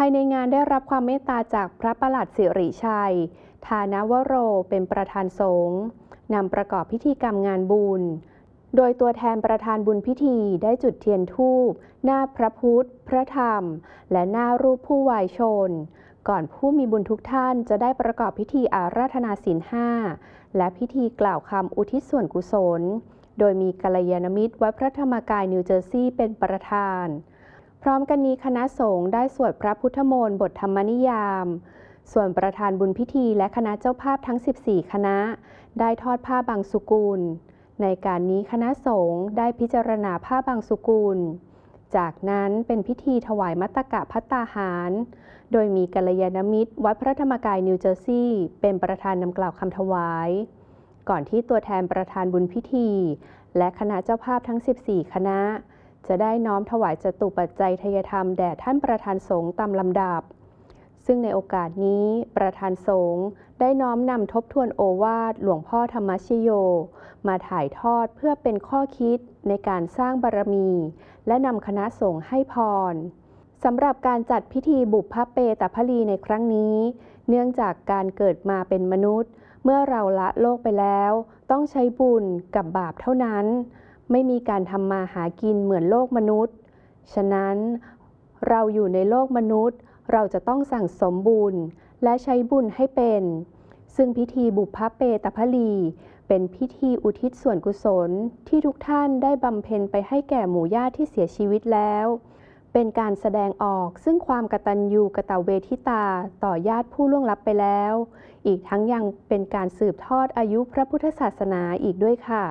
ภายในงานได้รับความเมตตาจากพระประหลัดสิริชัยทานวโรเป็นประธานสงฆ์นำประกอบพิธีกรรมงานบุญ โดยตัวแทนประธานบุญพิธีได้จุดเทียนธูปหน้าพระพุทธ พระธรรม และหน้ารูปผู้วายชน ก่อนผู้มีบุญทุกท่านจะได้ประกอบพิธีอาราธนาศีลห้าและพิธีกล่าวคำอุทิศส่วนกุศล โดยมีกัลยาณมิตรวัดพระธรรมกายนิวเจอร์ซีย์เป็นประธาน พร้อมกันนี้คณะสงฆ์ได้สวดพระพุทธมนต์บทธรรมนิยาม ส่วนประธานบุญพิธีและคณะเจ้าภาพทั้ง 14 คณะ ได้ทอดผ้าบางสุกุล ในการนี้คณะสงฆ์ได้พิจารณาผ้าบางสุกุล จากนั้นเป็นพิธีถวายมัตตกะพัตตาหาร โดยมีกัลยาณมิตร วัดพระธรรมกายนิวเจอร์ซีย์เป็นประธานนำกล่าวคำถวาย ก่อนที่ตัวแทนประธานบุญพิธี และคณะเจ้าภาพทั้ง 14 คณะ จะได้น้อมถวายจตุปัจจัยทยธรรมแด่ท่านประธานสงฆ์ตามลำดับ ซึ่งในโอกาสนี้ประธานสงฆ์ได้น้อมนำทบทวนโอวาทหลวงพ่อธรรมชโย มาถ่ายทอดเพื่อเป็นข้อคิดในการสร้างบารมี และนำคณะสงฆ์ให้พรสำหรับการจัดพิธีบุพพเปตพลีในครั้งนี้ เนื่องจากการเกิดมาเป็นมนุษย์ เมื่อเราละโลกไปแล้ว ต้องใช้บุญกับบาปเท่านั้น ไม่มีการทำมาหากินเหมือนโลกมนุษย์ ฉะนั้นเราอยู่ในโลกมนุษย์ เราจะต้องสั่งสมบุญและใช้บุญให้เป็น ซึ่งพิธีบุพเพปตพลี เป็นพิธีอุทิศส่วนกุศลที่ทุกท่านได้บำเพ็ญไปให้แก่หมู่ญาติที่เสียชีวิตแล้ว เป็นการแสดงออกซึ่งความกตัญญูกตเวทิตาต่อญาติผู้ล่วงลับไปแล้ว อีกทั้งยังเป็นการสืบทอดอายุพระพุทธศาสนาอีกด้วยค่ะ